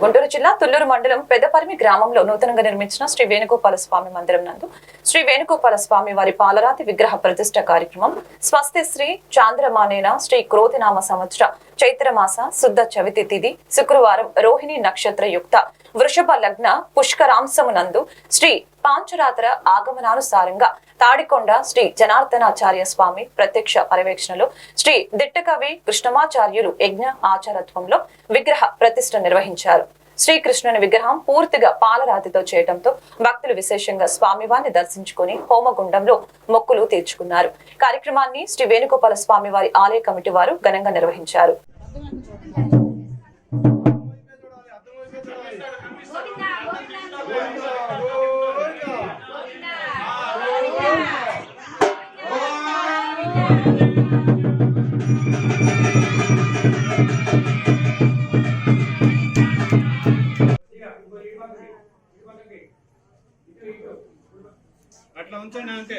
గుంటూరు జిల్లా తుల్లూరు మండలం పెద్దపరిమి గ్రామంలో నూతనంగా నిర్మించిన శ్రీ వేణుగోపాల స్వామి మందిరం నందు శ్రీ వేణుగోపాల స్వామి వారి పాలరాతి విగ్రహ ప్రతిష్ట కార్యక్రమం స్వస్తి శ్రీ చాంద్రమానేన శ్రీ క్రోతినామ సంవత్సర చైత్రమాస శుద్ధ చవితి తిథి శుక్రవారం రోహిణి నక్షత్ర యుక్త వృషభ లగ్న పుష్కరాంశమునందు శ్రీ పాంచరాత్ర ఆగమనానుసారంగా తాడికొండ శ్రీ జనార్దనాచార్య స్వామి ప్రత్యక్ష పర్యవేక్షణలో శ్రీ దిట్టకవి కృష్ణమాచార్యులు యజ్ఞ ఆచారత్వంలో విగ్రహ ప్రతిష్ఠ నిర్వహించారు. శ్రీకృష్ణుని విగ్రహం పూర్తిగా పాలరాతితో చేయడంతో భక్తులు విశేషంగా స్వామివారిని దర్శించుకుని హోమగుండంలో మొక్కులు తీర్చుకున్నారు. కార్యక్రమాన్ని శ్రీ వేణుగోపాల స్వామి వారి ఆలయ కమిటీ వారు ఘనంగా నిర్వహించారు. అట్లా ఉంచండి అంతే.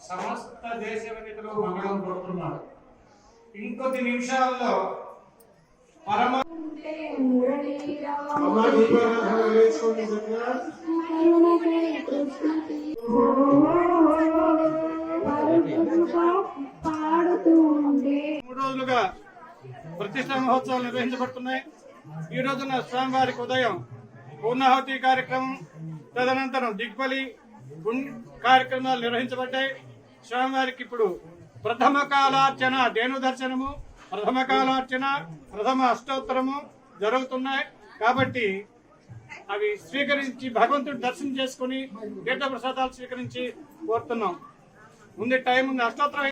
సమస్త దేశ మంగళం కోరుతున్నాడు ఇంకొద్ది నిమిషాల్లో పరమ. మూడు రోజులుగా ప్రతిష్టా మహోత్సవాలు నిర్వహించబడుతున్నాయి. ఈ రోజున స్వామివారికి ఉదయం పూర్ణాహుతి కార్యక్రమం తదనంతరం దిగ్బలి కార్యక్రమాలు నిర్వహించబడ్డాయి. స్వామివారికి ఇప్పుడు ప్రథమ కాలార్చన ధేను దర్శనము ప్రథమ కాలార్చన ప్రథమ అష్టోత్తరము జరుగుతున్నాయి. కాబట్టి అవి స్వీకరించి భగవంతుడు దర్శనం చేసుకుని తీర్థ ప్రసాదాలు స్వీకరించి కోరుతున్నాం. ముందు టైం ఉంది అష్టోత్తరం